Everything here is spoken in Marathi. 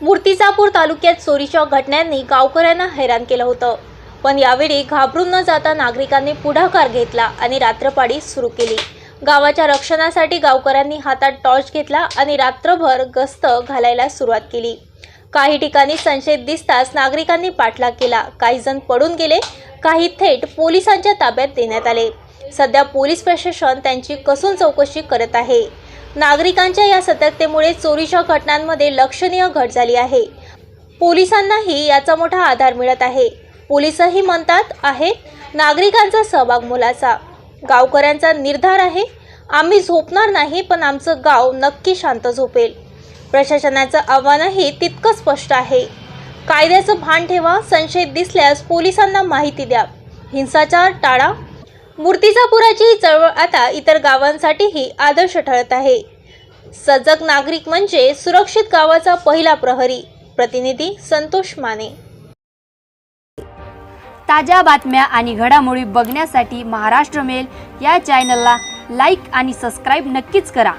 मूर्तिजापूर तालुक्यात चोरीच्या घटनांनी गावकऱ्यांना हैराण केलं होतं. पण यावेळी घाबरून न जाता नागरिकांनी पुढाकार घेतला आणि रात्रपाडी सुरू केली. गावाच्या रक्षणासाठी गावकऱ्यांनी हातात टॉर्च घेतला आणि रात्रभर गस्त घालायला सुरुवात केली. काही ठिकाणी संशयित दिसताच नागरिकांनी पाठलाग केला. काही जण पडून गेले काही थेट पोलिसांच्या ताब्यात देण्यात आले. सध्या पोलीस प्रशासन त्यांची कसून चौकशी करत आहे. नागरिकांच्या या सतर्कतेमुळे चोरीच्या घटनांमध्ये लक्षणीय घट झाली आहे. पोलिसांनाही याचा मोठा आधार मिळत आहे. पोलिसही म्हणतात आहेत नागरिकांचा सहभाग मोलाचा. गावकऱ्यांचा निर्धार आहे आम्ही झोपणार नाही पण आमचं गाव नक्की शांत झोपेल. प्रशासनाचं आव्हानही तितकं स्पष्ट आहे. कायद्याचं भान ठेवा संशयित दिसल्यास पोलिसांना माहिती द्या. हिंसाचार टाळा मूर्तिजापुराची ही चळवळ आता इतर गावांसाठीही आदर्श ठरत आहे. सजग नागरिक म्हणजे सुरक्षित गावाचा पहिला प्रहरी प्रतिनिधी संतोष माने. ताज्या बातम्या आणि घडामोडी बघण्यासाठी महाराष्ट्र मेल या चॅनलला लाईक आणि सबस्क्राईब नक्कीच करा.